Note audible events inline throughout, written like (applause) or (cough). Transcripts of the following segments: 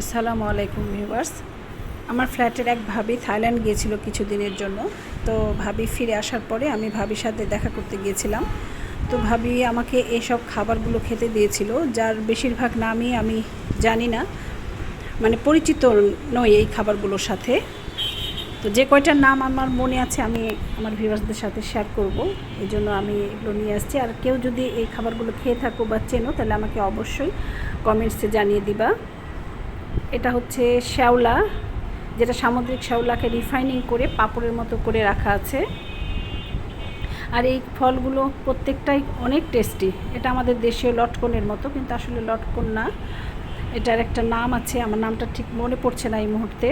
আসসালামু আলাইকুম ভিউয়ার্স। আমার ফ্ল্যাটের এক ভাবি থাইল্যান্ড গিয়েছিল কিছুদিনের জন্য। তো ভাবি ফিরে আসার পরে আমি ভাবির সাথে দেখা করতে গিয়েছিলাম। তো ভাবি আমাকে এসব খাবারগুলো খেতে দিয়েছিল, যার বেশিরভাগ নামই আমি জানি না। মানে পরিচিত নই এই খাবারগুলোর সাথে। তো যে কয়টার নাম আমার মনে আছে আমি আমার ভিউয়ার্সদের সাথে শেয়ার করব। এই জন্য আমি এগুলো নিয়ে আসছি। আর কেউ যদি এই খাবারগুলো খেয়ে থাকো বা চেনো, তাহলে আমাকে অবশ্যই কমেন্টসে জানিয়ে দিবা। এটা হচ্ছে শ্যাওলা, যেটা সামুদ্রিক শ্যাওলাকে রিফাইনিং করে পাপড়ের মতো করে রাখা আছে। আর এই ফলগুলো প্রত্যেকটাই অনেক টেস্টি এটা আমাদের দেশীয় লটকনের মতো, কিন্তু আসলে লটকন না। এটার একটা নাম আছে, আমার নামটা ঠিক মনে পড়ছে না এই মুহূর্তে।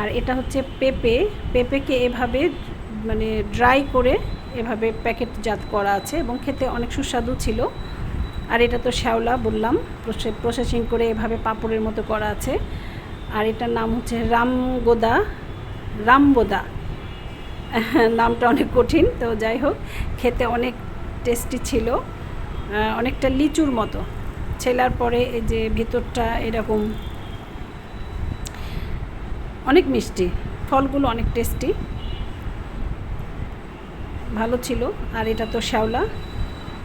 আর এটা হচ্ছে পেঁপে। পেঁপেকে এভাবে মানে ড্রাই করে এভাবে প্যাকেটজাত করা আছে এবং খেতে অনেক সুস্বাদু ছিল। আর এটা তো শ্যাওলা, বললাম। প্রসেসিং করে এভাবে পাপড়ের মতো করা আছে। আর এটার নাম হচ্ছে রামগোদা রামবোদা (laughs) নামটা অনেক কঠিন, তো যাই হোক, খেতে অনেক টেস্টি ছিল। অনেকটা লিচুর মতো। ছেলার পরে এই যে ভিতরটা এরকম অনেক মিষ্টি, ফলগুলো অনেক টেস্টি ভালো ছিল। আর এটা তো শ্যাওলা।